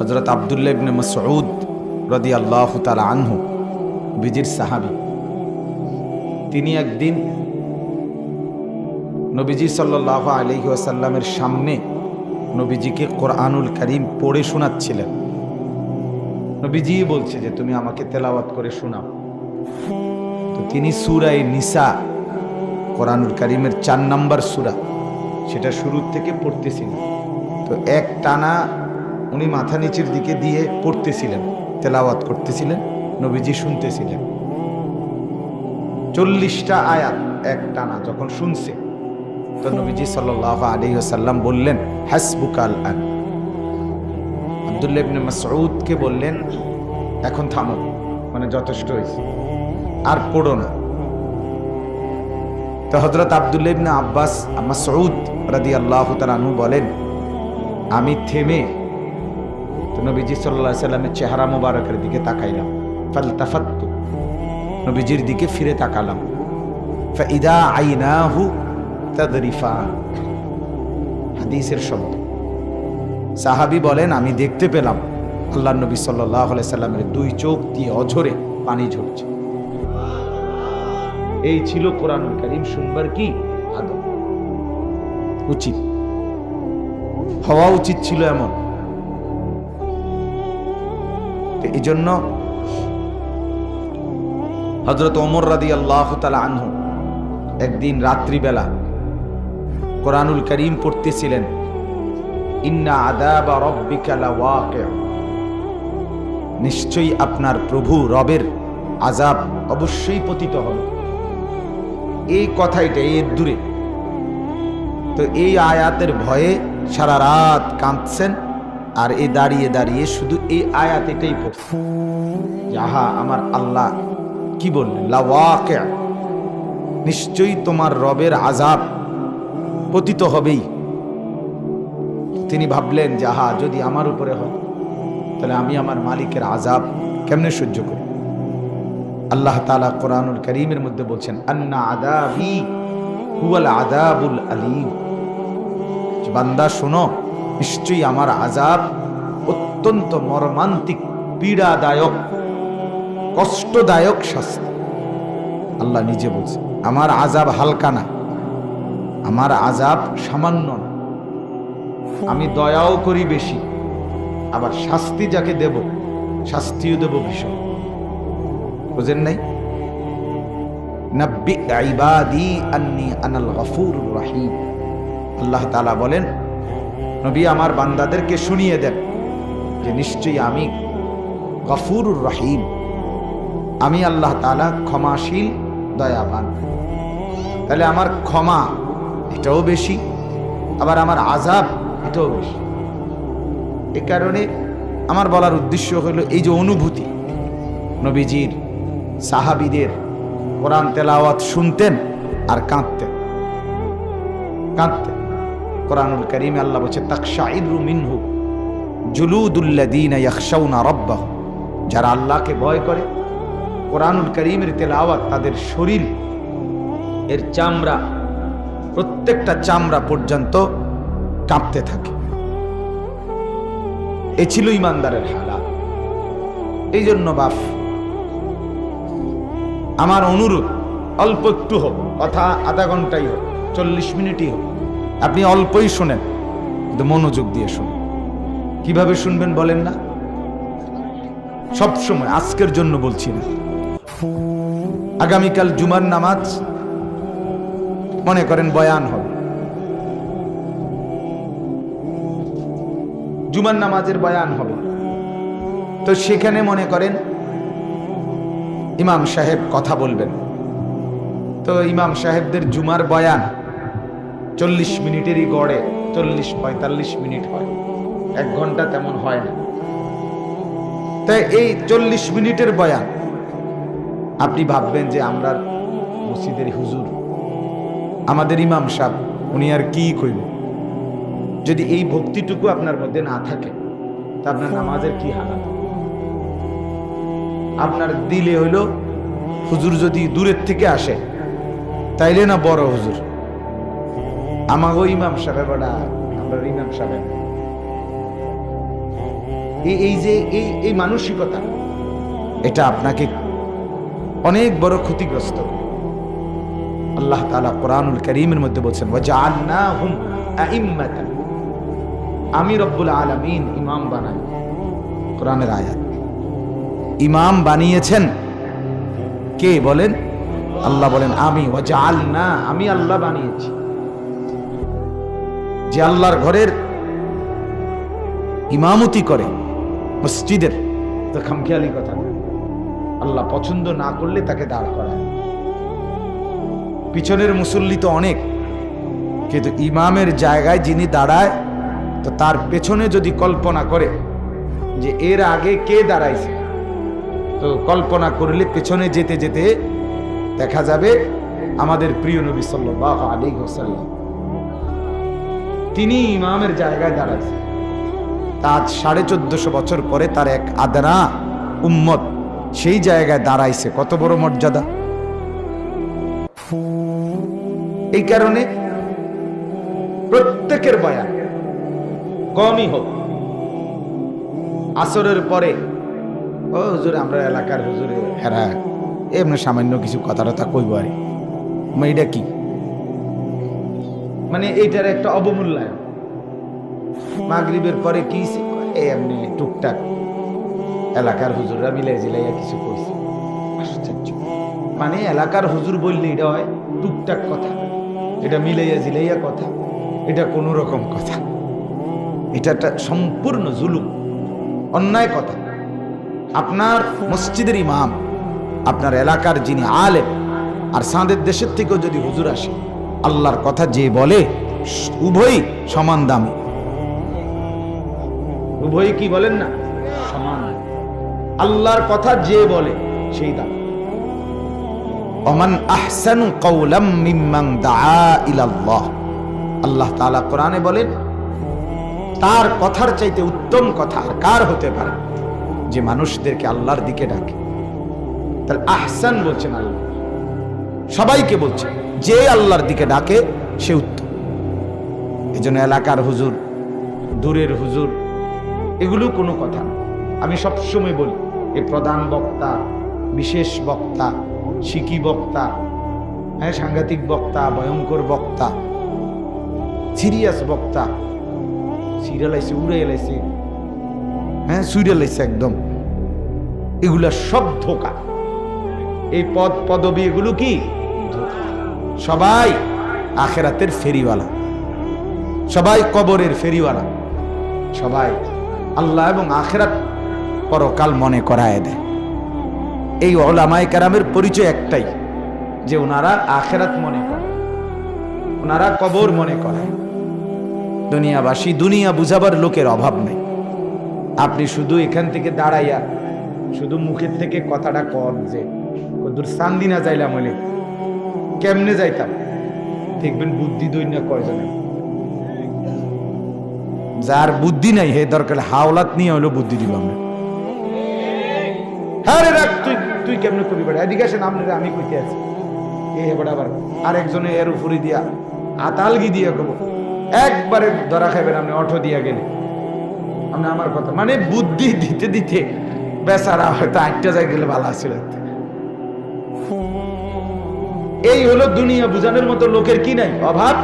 হজরত আবদুল্লাহ ইবনে মাসউদ রদি আল্লাহ তালা আনহু, বিজির সাহাবি। তিনি একদিন নবীজি সাল্লাহ আলহি আসাল্লামের সামনে নবীজিকে কোরআনুল করিম পড়ে শোনাচ্ছিলেন। নবীজি বলছে যে, তুমি আমাকে তেলাওয়াত করে শোনাও। তো তিনি সুরাই নিসা, কোরআনুল করিমের চার নাম্বার সুরা, সেটা শুরুর থেকে পড়তেছিলেন। তো এক টানা উনি মাথা নিচের দিকে দিয়ে পড়তেছিলেন, তেলাওয়াত করতেছিলেন, নবীজি শুনতেছিলেন। চল্লিশটা আয়াত এক টানা যখন শুনছে, তো নবীজি সাল্লাহ আলী সাল্লাম বললেন, হাসবুকাল আন। আবদুল্লাহ মাসউদকে বললেন, এখন থামো মানে যথেষ্ট হয়েছে, আর পড়ো না। তো হজরত আবদুল্লাহ ইবনে আব্বাস মাসউদ রাদি আল্লাহ তালানু বলেন, আমি থেমে নবীজি সাল্লাহ সাল্লামের চেহারা মোবারকের দিকে তাকাইলাম। ফালতাফাত্তু। নবীজির দিকে ফিরে তাকালাম। ফাইদা আইনাহু তাদরিফান হাদিসের শব্দ। সাহাবি বলেন, আমি দেখতে পেলাম আল্লাহ নবী সাল্লাহ সাল্লামের দুই চোখ দিয়ে অঝরে পানি ঝরছে। এই ছিল কোরআন করিম শুনবার কি? আদব। উচিত। হওয়া উচিত ছিল এমন। তো এই জন্য হজরত ওমর রাদি আল্লাহ তালা আনহু একদিন রাত্রিবেলা কোরআনুল করিম পড়তেছিলেন, ইন্না আদাবা রব্বিকা লাওয়াকি'উ। নিশ্চয়ই আপনার প্রভু রবের আজাব অবশ্যই পতিত হবে। এই কথাইটা এর দূরে। তো এই আয়াতের ভয়ে সারা রাত কাঁদছেন। আর এ দাঁড়িয়ে দাঁড়িয়ে শুধু এই আয়াত এটাই যাহা আমার আল্লাহ, কি বললেন? নিশ্চয়ই তোমার রবের আজাব পতিত হবেই। তিনি ভাবলেন যাহা যদি আমার উপরে হয়, তাহলে আমি আমার মালিকের আজাব কেমনে সহ্য করি আল্লাহ তালা কোরআনুল করিমের মধ্যে বলছেন, আন্না আদাবি হুয়াল আদাবুল আলিম। বান্দা, শোনো নিশ্চয়ই আমার আজাব অত্যন্ত মর্মান্তিক, পীড়াদায়ক, কষ্টদায়ক শাস্তি। আল্লাহ নিজে বলছে, আমার আজাব হালকা না, আমার আজাব সামান্য না। আমি দয়াও করি বেশি, আবার শাস্তি যাকে দেব, শাস্তিও দেব ভীষণ। বুঝেন নাই? আল্লাহ তাআলা বলেন নবী আমার বান্দাদেরকে শুনিয়ে দেন যে নিশ্চয়ই আমি গফুরুর রহিম। আমি আল্লাহ তাআলা ক্ষমাশীল, দয়াবান। তাহলে আমার ক্ষমা এটাও বেশি, আবার আমার আজাব এটাও বেশি। এ কারণে আমার বলার উদ্দেশ্য হলো এই যে অনুভূতি, নবীজির সাহাবিদের কোরআন তেলাওয়াত শুনতেন আর কাঁদতেন। কাঁদতেন। কোরআনুল করিমে আল্লাহ বলছে, তাকশাইরু মিনহু জুলুদুল্লাযীনা ইয়াখশাউনা রাব্বাহ যারা আল্লাহকে ভয় করে, কোরআনুল করিমের তেলাওয়াত তাদের শরীর, এর চামড়া, প্রত্যেকটা চামড়া পর্যন্ত কাঁপতে থাকে। এ ছিল ইমানদারের হালাত। এই জন্য বাপ, আমার অনুরোধ, অল্প একটু হোক, কথা আধা ঘন্টাই হোক, চল্লিশ মিনিটই হোক। আপনি অল্পই শোনেন, কিন্তু মনোযোগ দিয়ে শুনুন। কীভাবে শুনবেন বলেন না? সব সময় আজকের জন্য বলছি না। আগামীকাল জুমার নামাজ, মনে করেন বয়ান হবে। জুমার নামাজের বয়ান হবে। তো সেখানে মনে করেন ইমাম সাহেব কথা বলবেন। তো ইমাম সাহেবদের জুমার বয়ান চল্লিশ মিনিটেরই গড়ে চল্লিশ পঁয়তাল্লিশ মিনিট হয়। এক ঘণ্টা তেমন হয় না। তাই এই চল্লিশ মিনিটের বয়ান, আপনি ভাববেন যে আমরা মসজিদের হুজুর। আমাদের ইমাম সাহেব, উনি আর কি কইব? যদি এই ভক্তিটুকু আপনার মধ্যে না থাকে, তা আপনার নামাজের কি হালাত? আপনার দিলে হইল, হুজুর যদি দূরের থেকে আসে, তাইলে না বড় হুজুর? আমাগো ইমাম সাহেব আমরা ইমাম সাহেব। এই যে এই এই মানসিকতা, এটা আপনাকে অনেক বড় ক্ষতিগ্রস্ত। আল্লাহ তাআলা কোরআনুল করিমের মধ্যে বলছেন আমি রব্বুল আলামিন ইমাম বানাই কোরআনের আয়াত। ইমাম বানিয়েছেন কে বলেন? আল্লাহ বলেন, আমি, ওয়াজআলনা, আমি আল্লাহ বানিয়েছি। যে আল্লাহর ঘরের ইমামতি করে মসজিদের। তো খামখেয়ালি কথা আল্লাহ পছন্দ না করলে তাকে দাঁড় করায়। পিছনের মুসল্লি তো অনেক, কিন্তু ইমামের জায়গায় যিনি দাঁড়ায়, তো তার পেছনে যদি কল্পনা করে যে এর আগে কে দাঁড়াইছে, তো কল্পনা করলে পেছনে যেতে যেতে দেখা যাবে আমাদের প্রিয় নবী সাল্লাহ আলী হোসাল্লাম তিনি ইমামের জায়গায় দাঁড়াইছে। আজ সাড়ে চোদ্দশো বছর পরে তার এক আদনা উম্মত সেই জায়গায় দাঁড়াইছে। কত বড় মর্যাদা। এই কারণে প্রত্যেকের বয়ান কমই হোক। আসরের পরে, ও হুজুর, আমরা এলাকার হুজুরে হেরা এমনি সামান্য কিছু কথা টথা কইব আরে। এটা কি? মানে এইটার একটা অবমূল্যায়ন। মাগরিবের পরে কি এমনি টুকটাক এলাকার হুজুররা মিলাই জিলাইয়া কিছু আশ্চর্য মানে এলাকার হুজুর বললে এটা হয় টুকটাক কথা, এটা মিলাইয়া জিলাইয়া কথা, এটা কোনো রকম কথা। এটা একটা সম্পূর্ণ জুলুম, অন্যায় কথা। আপনার মসজিদের ইমাম, আপনার এলাকার যিনি আলেম, আর সাঁদের দেশের থেকেও যদি হুজুর আসে আল্লাহর কথা যে বলে উভয় সমান দামি। উভয়ই কি বলেন না? সমান। আল্লাহর কথা যে বলে সেই দাম। অমান আহসানু কওলাম মিম্মান দাআ ইলাল্লাহ। আল্লাহ তাআলা কোরআনে বলেন তার কথার চাইতে উত্তম কথা আর কার হতে পারে? যে মানুষদেরকে আল্লাহর দিকে ডাকে। তাহলে আহসান বলছেন আল্লাহ। সবাইকে বলছে, যে আল্লাহর দিকে ডাকে, সে উত্তম। এই জন্য এলাকার হুজুর, দূরের হুজুর, এগুলো কোনো কথা আমি সবসময় বলি এই প্রধান বক্তা, বিশেষ বক্তা শিকি বক্তা হ্যাঁ সাংঘাতিক বক্তা, ভয়ঙ্কর বক্তা, সিরিয়াস বক্তা, সিরিয়াল আইসে উড়ে এলাইছে হ্যাঁ সিরিয়াল আইসে একদম। এগুলা সব ধোকা। এই পদ, পদবি এগুলো কি? ধোঁকা। সবাই আখেরাতের ফেরিওয়ালা। সবাই কবরের ফেরিওয়ালা। সবাই আল্লাহ এবং আখেরাত পরকাল মনে করায় দেয়। এই ওলামায় কারামের পরিচয় একটাই, যে ওনারা আখেরাত মনে করে ওনারা কবর মনে করে দুনিয়াবাসী দুনিয়া বুঝাবার লোকের অভাব নেই। আপনি শুধু এখান থেকে দাঁড়াইয়া, শুধু মুখের থেকে কথাটা কর যে কদূর সান্দিনা যাইলাম কেমনে যাইতাম? দেখবেন বুদ্ধি দৈন্য কয়জনে যার বুদ্ধি নাই, হে দরকার হাওলাত নিয়ে হলো বুদ্ধি দিব আমরা। হ্যাঁ রে রাখ, তুই তুই কেমনে কবি বেড়া? এদিকে আসেন, আপনারা আমি কইতে আছি। এ বেড়া আবার, আরেকজনে এর উপরে দিয়া আতালগি দিয়া কব, একবারে ধরা খাইবেন আপনি, অটো দিয়া গেলে। আপনি আমার কথা মানে বুদ্ধি দিতে দিতে বেচারা হয়তো আটটা যায় গেলে ভালো আছিল। এই হলো দুনিয়া বুঝানোর মতো লোকের কি নাই? অভাব?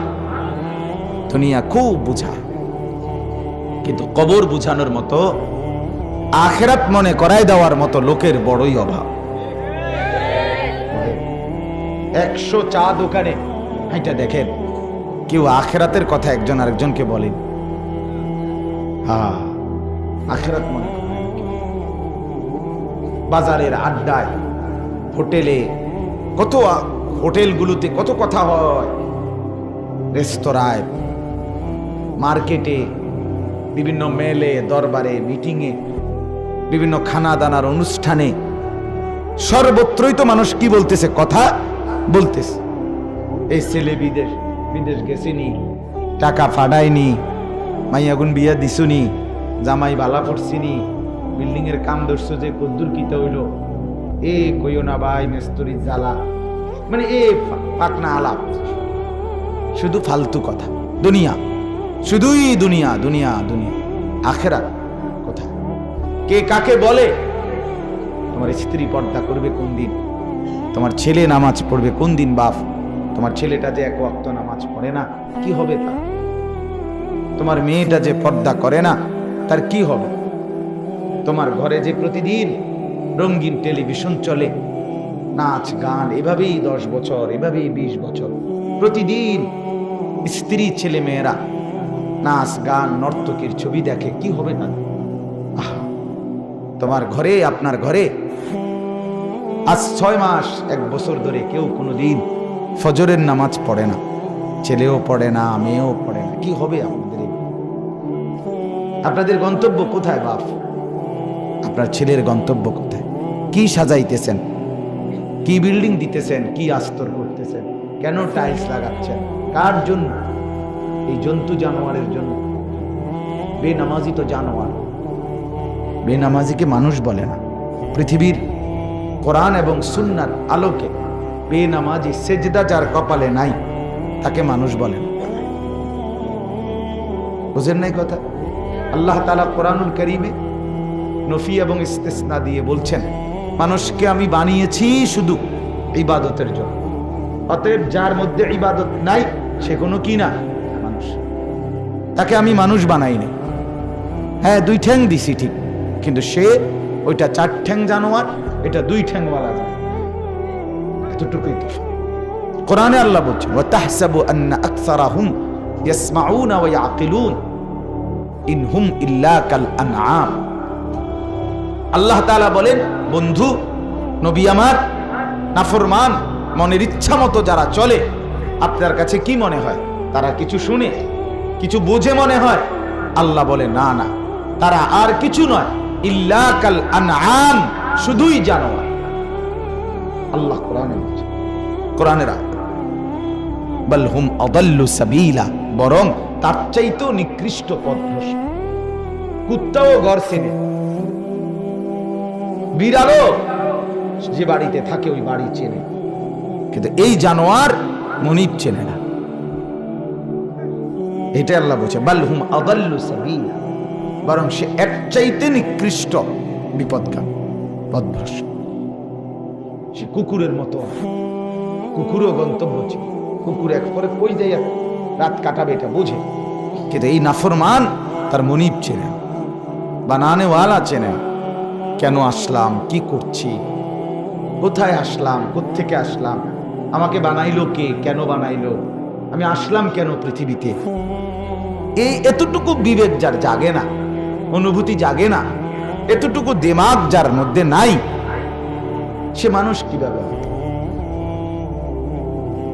দুনিয়া খুব বুঝায় কিন্তু কবর বুঝানোর মতো আখেরাত মনে করাই দেওয়ার মতো লোকের বড়ই অভাব। একশো চা দোকানে। এটা দেখেন কেউ আখেরাতের কথা একজন আরেকজনকে বলেন। হ্যাঁ আখেরাত মনে। বাজারের আড্ডায় হোটেলে কত হোটেলগুলোতে কত কথা হয়। রেস্তোরাঁয়, মার্কেটে, বিভিন্ন মেলে, দরবারে, মিটিংয়ে, বিভিন্ন খানা দানার অনুষ্ঠানে। সর্বত্রই তো মানুষ কি বলতেছে, কথা বলতেছে। এই ছেলে বিদেশ বিদেশ গেছিনি, টাকা ফাডায়নি মাইয়াগুন বিয়া দিছুনি, জামাই বালা পড়ছিনি বিল্ডিং এর কাম ধরছো যে কদ্দুর কিতা হইল। এ কইও না ভাই মেস্তরি জ্বালা। মানে এ ফা- পাকনা আলাপ। শুধু ফালতু কথা। দুনিয়া। শুধুই দুনিয়া দুনিয়া দুনিয়া। আখেরা কোথায় কে কাকে বলে? তোমার স্ত্রী পর্দা করবে কোন দিন? তোমার ছেলে নামাজ পড়বে কোন দিন, বাপ? তোমার ছেলেটা যে এক ওয়াক্ত নামাজ পড়ে না, কি হবে তার? তোমার মেয়েটা যে পর্দা করে না, তার কি হবে? তোমার ঘরে যে প্রতিদিন রঙিন টেলিভিশন চলে নাচ, গান, এভাবেই দশ বছর, এভাবেই বিশ বছর। প্রতিদিন স্ত্রী ছেলে মেয়েরা নাচ, গান, নর্তকীর ছবি দেখে কি হবে না? তোমার ঘরে, আপনার ঘরে আজ ছয় মাস, এক বছর ধরে কেউ কোনো দিন ফজরের নামাজ পড়ে না। ছেলেও পড়ে না, মেয়েও পড়ে না। কি হবে আপনাদের আপনাদের গন্তব্য কোথায় বাপ? আপনার ছেলের গন্তব্য কোথায়? কি সাজাইতেছেন? কি বিল্ডিং দিতেছেন, কি আস্তর করতেছেন, কেন টাইলস লাগাচ্ছেন, কার জন্য? এই জন্তু জানোয়ারের জন্য। বেনামাজি তো জানোয়ার। বেনামাজিকে মানুষ বলে না। পৃথিবীর কোরআন এবং সুন্নার আলোকে বেনামাজি সেজদা যার কপালে নাই, তাকে মানুষ বলেন বুঝেন নাই কথা? আল্লাহ তালা কোরআনুল করিমে নফি এবং ইস্তেসনা দিয়ে বলছেন মানুষকে আমি বানিয়েছি শুধু ইবাদতের জন্য। অতএব যার মধ্যে ইবাদত নাই, সে কোনো কি না? মানুষ। তাকে আমি মানুষ বানাইনি হ্যাঁ দুই ঠ্যাং দিছি ঠিক, কিন্তু সে ওইটা চার ঠ্যাং জানোয়ার, এটা দুই ঠ্যাংওয়ালা জানোয়ার। এতটুকুই তো। কোরআনে আল্লাহ বলছেন, ওয়া তাহসাবু আন্না আকসারাহুম ইয়াসমাউনা ওয়া ইয়াকিলুন। ইন হুম ইল্লা কাল আনআম। আল্লাহ তালা বলেন, বন্ধু, নবী আমার, নাফরমান, মনের ইচ্ছা মতো যারা চলে, আপনার কাছে কি মনে হয়? তারা কিছু শুনে, কিছু বুঝে মনে হয়? আল্লাহ বলে, না না, তারা আর কিছু নয়। ইল্লা কাল আনআম, শুধুই জানো আল্লাহ কোরআনে কোরআনের আয়াত। বাল হুম আদাল্লু সাবিলা বরং তার চাইতেও নিকৃষ্ট পথভ্রষ্ট। কুত্তাও ঘর চেনে। বিড়ালও যে বাড়িতে থাকে, ওই বাড়ি চেনে। কিন্তু এই জানোয়ার মনিব চেনে না। এটা আল্লাহ বলছে, বাল হুম আদাল্লু সাবিলা। বরং সে এক চাইতে নিকৃষ্ট বিপদকার পথভ্রষ্ট। সে কুকুরের মতো কুকুরও গন্তব্য ছিল। কুকুর এক পরে কই যাই রাত কাটাবে এটা বোঝে। কিন্তু এই নাফরমান তার মনিব চেনেন বানানেওয়ালা চেনেন কেন আসলাম? কি করছি? কোথায় আসলাম? কোত্থেকে আসলাম? আমাকে বানাইলো কে? কেন বানাইলো? আমি আসলাম কেন পৃথিবীতে? এই এতটুকু বিবেক যার জাগে না, অনুভূতি জাগে না, এতটুকু দেমাগ যার মধ্যে নাই, সে মানুষ কীভাবে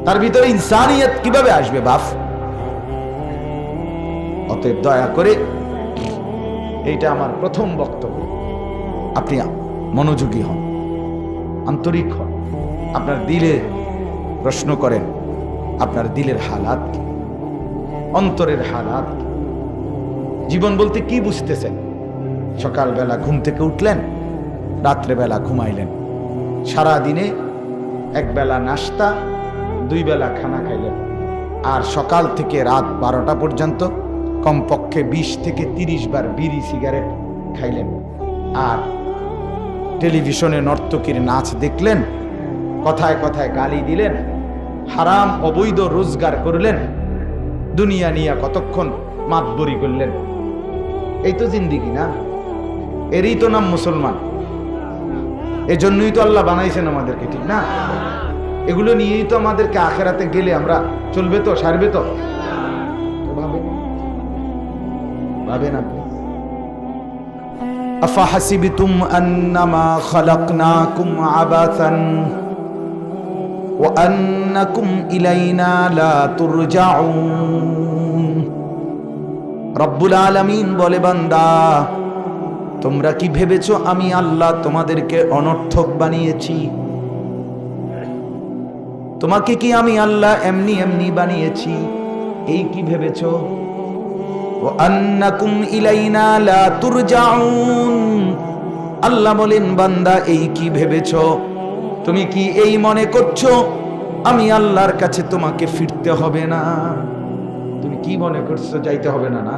তার ভিতরে ইনসানিয়ত কীভাবে আসবে বাপ অতএব দয়া করে এইটা আমার প্রথম বক্তব্য। আপনি মনোযোগী হন। আন্তরিক হন। আপনার দিলে প্রশ্ন করেন, আপনার দিলের হালাত কি? অন্তরের হালাত কি? জীবন বলতে কি বুঝতেছেন? সকালবেলা ঘুম থেকে উঠলেন, রাত্রেবেলা ঘুমাইলেন। সারা দিনে এক বেলা নাস্তা দুই বেলা খানা খাইলেন। আর সকাল থেকে রাত বারোটা পর্যন্ত কমপক্ষে বিশ থেকে তিরিশ বার বিড়ি, সিগারেট খাইলেন। আর টেলিভিশনে নর্তকীর নাচ দেখলেন, কথায় কথায় গালি দিলেন, হারাম অবৈধ রোজগার করলেন, দুনিয়া নিয়ে কতক্ষণ মাতবরি করলেন। এই তো জিন্দিগি না? এরই তো নাম মুসলমান। এজন্যই তো আল্লাহ বানাইছেন আমাদেরকে, ঠিক না? এগুলো নিয়েই তো আমাদেরকে আখেরাতে গেলে আমরা চলবে তো, সারবে তো? ভাবেন? ভাবেন আপনি? أفحسبتم أنما خلقناكم عبثا وأنكم إلينا لا ترجعون রব্বুল আলামিন বলে বান্দা তোমরা কি ভেবেছো আমি আল্লাহ তোমাদেরকে অনর্থক বানিয়েছি তোমাকে কি আমি আল্লাহ এমনি এমনি বানিয়েছি এই কি ভেবেছো আল্লাহ বলেন, বান্দা, এই কি ভেবেছ? তুমি কি এই মনে করছ? আমি আল্লাহর কাছে তোমাকে ফিরতে হবে না। তুমি কি মনে করছ, যাইতে হবে না না?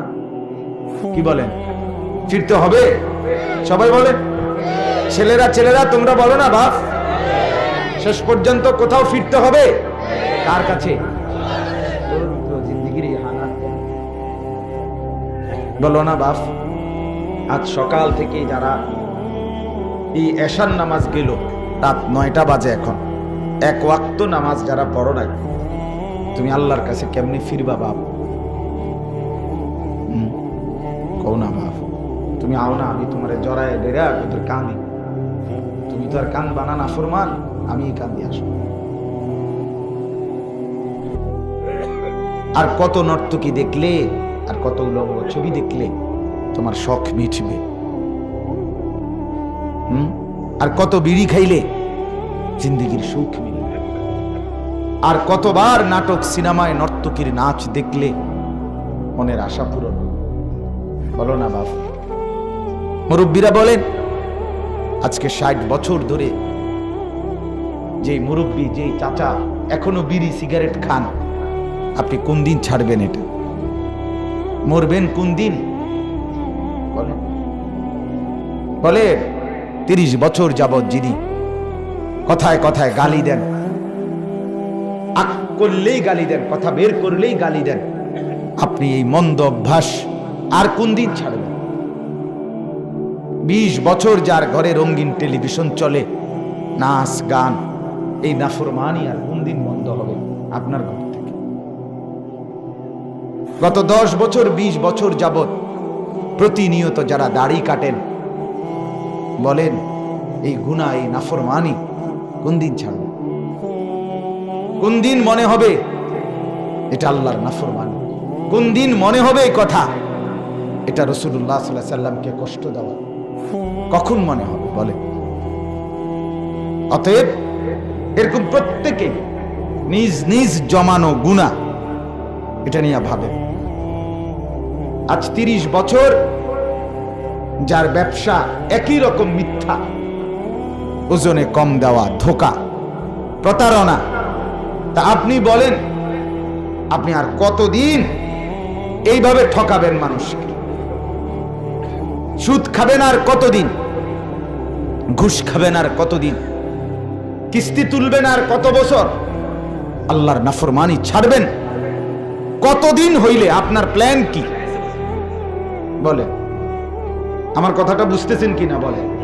কি বলেন? ফিরতে হবে? সবাই বলে ছেলেরা ছেলেরা, তোমরা বলো না, বাপ। শেষ পর্যন্ত কোথাও ফিরতে হবে? কার কাছে? বলো না, বাপ, আজ সকাল থেকে যারা এই এশার নামাজ গেল, রাত নয়টা বাজে এখন। এক ওয়াক্ত নামাজ যারা পড়ো নাই, তুমি আল্লাহর কাছে কেমনি ফিরবা, বাপ? কও না, বাপ, তুমি আও না, আমি তোমার জড়ায় ডেরা তোর কাঁদি। তুমি তো আর কান বানা না ফরমান আমি কান্দি আসব। আর কত নর্তকী দেখলে আর কত উলঙ্গ ছবি দেখলে তোমার শখ মিটবে? হুম? আর কত বিড়ি খাইলে জিন্দিগির সুখ মিলবে? আর কতবার নাটক সিনেমায় নর্তকীর নাচ দেখলে মনের আশা পূরণ বলো না বাপ। মুরব্বীরা বলেন, আজকে ষাট বছর ধরে যে মুরব্বী যে চাচা এখনও বিড়ি, সিগারেট খান, আপনি কোন দিন ছাড়বেন এটা? মরবেন কোন দিন? বলে। তিরিশ বছর যাবৎ যিনি কথায় কথায় গালি দেন, আক করলেই গালি দেন, কথা বের করলেই গালি দেন, আপনি এই মন্দ অভ্যাস আর কোন দিন ছাড়বেন? বিশ বছর যার ঘরে রঙিন টেলিভিশন চলে, নাচ, গান, এই নাফরমানি আর কোন দিন বন্ধ হবে আপনার ঘর? গত দশ বছর, বিশ বছর যাবত প্রতিনিয়ত যারা দাড়ি কাটেন, বলেন, এই গুণা এই নাফরমানি কোন দিন ছাড়বে? কোন দিন মনে হবে এটা আল্লাহর নাফরমানি? কোন দিন মনে হবে এই কথা? এটা রসুল্লাহ সাল্লাহ সাল্লামকে কষ্ট দেওয়া। কখন মনে হবে বলে অতএব এরকম প্রত্যেকে নিজ নিজ জমানো গুণা এটা নিয়ে ভাবে। আজ তিরিশ বছর যার ব্যবসা একই রকম মিথ্যা, ওজনে কম দেওয়া ধোকা, প্রতারণা। তা আপনি বলেন, আপনি আর কতদিন এইভাবে ঠকাবেন মানুষকে? সুদ খাবেন আর কতদিন? ঘুষ খাবেন আর কতদিন? কিস্তি তুলবেন আর কত বছর? আল্লাহর নাফরমানি ছাড়বেন? কতদিন হইলে আপনার প্ল্যান কি? বলে। আমার কথাটা বুঝতেছেন কিনা বলে।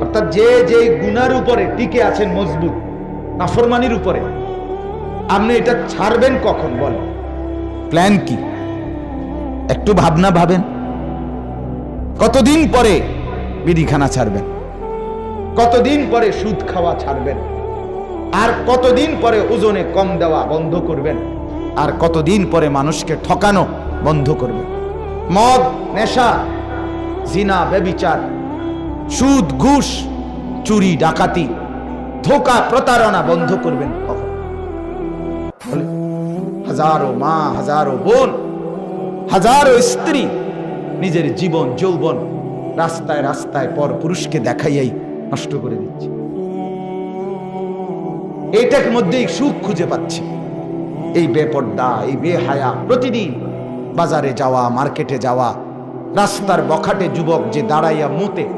অর্থাৎ যে যে গুনার উপরে টিকে আছেন মজবুত, নাফরমানির উপরে, আপনি এটা ছাড়বেন কখন বলে। প্ল্যান কি? একটু ভাবনা ভাবেন। কতদিন পরে বিড়িখানা ছাড়বেন? কতদিন পরে সুদ খাওয়া ছাড়বেন? আর কতদিন পরে ওজনে কম দেওয়া বন্ধ করবেন? আর কতদিন পরে মানুষকে ঠকানো বন্ধ করবেন মদ, নেশা, জিনা, বেবিচার, সুদ, ঘুষ, চুরি, ডাকাতি, ধোকা, প্রতারণা বন্ধ করবেন কখন? হাজারো মা, হাজারো বোন, হাজারো স্ত্রী নিজের জীবন, যৌবন রাস্তায় রাস্তায় পর পুরুষকে দেখাইয়াই নষ্ট করে দিচ্ছে। এটার মধ্যেই সুখ খুঁজে পাচ্ছে। এই বেপর্দা, এই বেহায়া, প্রতিদিন বাজারে যাওয়া, মার্কেটে যাওয়া, রাস্তার বখাটে যুবক যে দাঁড়াইয়া মুতে,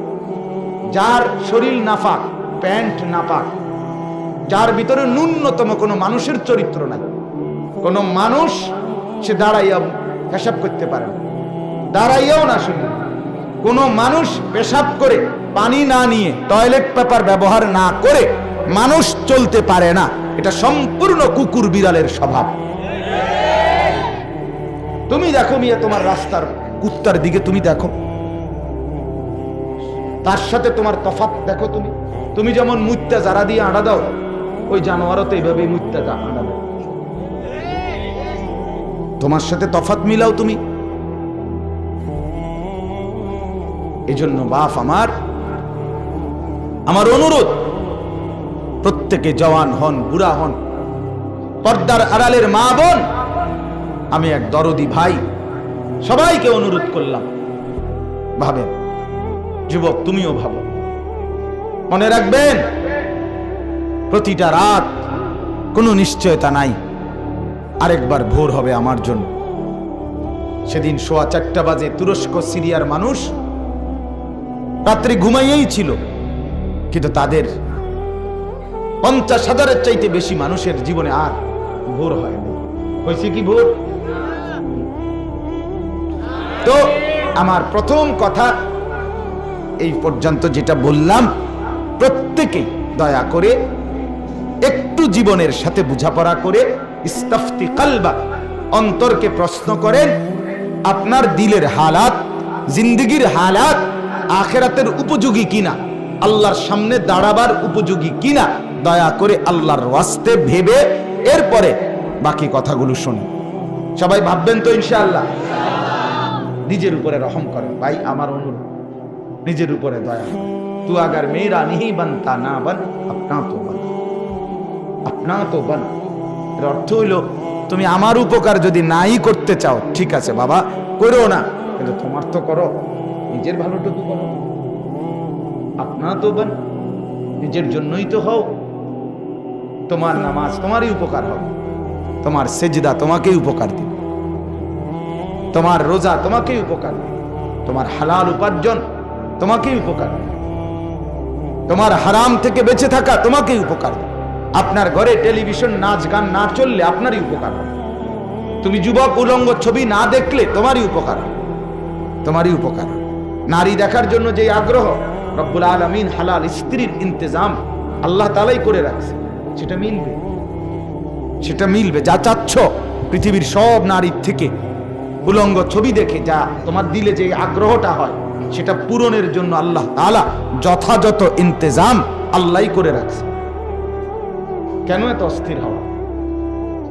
যার শরীর নাফাক, প্যান্ট নাপাক, যার ভিতরে ন্যূনতম কোনো মানুষের চরিত্র নাই। কোনো মানুষ সে দাঁড়াইয়া পেশাব করতে পারে না। দাঁড়াইয়াও না শুনি। কোনো মানুষ পেশাব করে পানি না নিয়ে টয়লেট পেপার ব্যবহার না করে মানুষ চলতে পারে না। এটা সম্পূর্ণ কুকুর বিড়ালের স্বভাব। তুমি দেখো মিয়া, তোমার রাস্তার কুত্তার দিকে তুমি দেখো। তার সাথে তোমার তফাত দেখো তুমি। তুমি যেমন মুত্যা যারা দিয়ে আড়া দাও, ওই জানোয়ারও তো এইভাবে মুত্যা আড়া দাও তোমার সাথে তফাত মিলাও তুমি। এজন্য বাপ আমার আমার অনুরোধ প্রত্যেকে জওয়ান হন, বুড়া হন। পর্দার আড়ালের মা বোন, আমি এক দরদি ভাই, সবাইকে অনুরোধ করলাম। ভাবেন, যুবক, তুমিও ভাবো। মনে রাখবেন, প্রতিটা রাত কোনো নিশ্চয়তা নাই। আরেকবার ভোর হবে আমার জন্য। সেদিন সোয়া চারটা বাজে তুরস্ক সিরিয়ার মানুষ রাত্রে ঘুমাইয়েই ছিল, কিন্তু তাদের পঞ্চাশ হাজারের চাইতে বেশি মানুষের জীবনে আর ভোর হয়নি হয়েছে কি ভোর? তো আমার প্রথম কথা, এই পর্যন্ত যেটা বললাম, প্রত্যেকে দয়া করে একটু জীবনের সাথে বোঝাপড়া করে, ইস্তাফতি কালবা, অন্তরকে প্রশ্ন করেন, আপনার দিলের হালাত, জিন্দগির হালাত, আখেরাতের উপযোগী কিনা, আল্লাহর সামনে দাঁড়াবার উপযোগী কিনা দয়া করে আল্লাহর ওয়াস্তে ভেবে এরপরে বাকি কথাগুলো শুনুন সবাই ভাববেন তো ইনশাআল্লাহ। নিজের উপরে রহম করেন। ভাই, আমার অনুরোধ, নিজের উপরে দয়া তু আগার মেয়েরা নিহি বানতা না বান, আপনা তো বান। আপনা তো বান। এর অর্থ হইল, তুমি আমার উপকার যদি নাই করতে চাও, ঠিক আছে বাবা, করো না। কিন্তু তোমার তো করো। নিজের ভালোটুকু করো। আপনা তো বান, নিজের জন্যই তো হও। তোমার নামাজ তোমারই উপকার হবে। তোমার সেজদা তোমাকেই উপকার দিবে। তোমার রোজা তোমাকেই উপকার দিবে। তোমার হালাল উপার্জন তোমাকেই উপকার দিবে। তোমার হারাম থেকে বেঁচে থাকা তোমাকেই উপকার দেবে। আপনার ঘরে টেলিভিশন, নাচ গান না চললে আপনারই উপকার হবে। তুমি যুবক, উলঙ্গ ছবি না দেখলে তোমারই উপকার তোমারই উপকার। নারী দেখার জন্য যে আগ্রহ, রব্বুল আলমিন হালাল স্ত্রীর ইন্তজাম আল্লাহ তালাই করে রাখছে। সেটা মিলবে। সেটা মিলবে, যা চাচ্ছ। পৃথিবীর সব নারীর থেকে উলঙ্গ ছবি দেখে যা তোমার দিলে যে আগ্রহটা হয়, সেটা পূরণের জন্য আল্লাহ তাআলা যথাযথ ইন্তেজাম আল্লাহই করে রাখছে। কেন এত অস্থির হওয়া?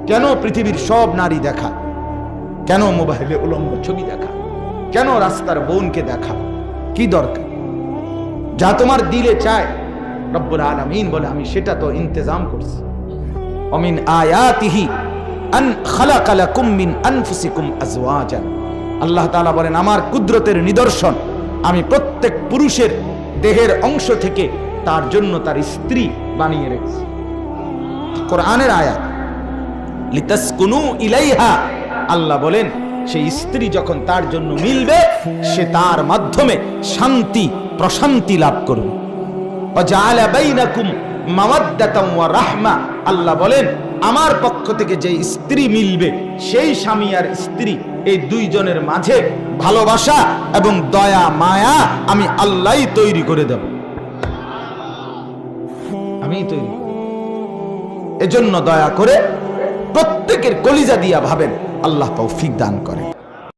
কেন পৃথিবীর সব নারী দেখা? কেন মোবাইলে উলঙ্গ ছবি দেখা? কেন রাস্তার বোনকে দেখা? কি দরকার? যা তোমার দিলে চায় রব্বুল আলামিন বলে, আমি সেটা তো ইন্তেজাম করছি। অমিন আয়াতিহি আল্লাহ বলেন, আমার কুদরতের নিদর্শন, আমি প্রত্যেক পুরুষের দেহের অংশ থেকে তার জন্য তার স্ত্রী বানিয়ে রেখেছি। কোরআনের আয়াত ইলাইহা। আল্লাহ বলেন, সেই স্ত্রী যখন তার জন্য মিলবে, সে তার মাধ্যমে শান্তি, প্রশান্তি লাভ করবে। আল্লাহ বলেন, আমার পক্ষ থেকে যে স্ত্রী মিলবে, সেই স্বামী আর স্ত্রী এই দুইজনের মাঝে ভালোবাসা এবং দয়া, মায়া আমি আল্লাহই তৈরি করে দেব। আমি তৈরি এজন্য দয়া করে প্রত্যেকের কলিজা দিয়া ভাবেন, আল্লাহ তৌফিক দান করেন।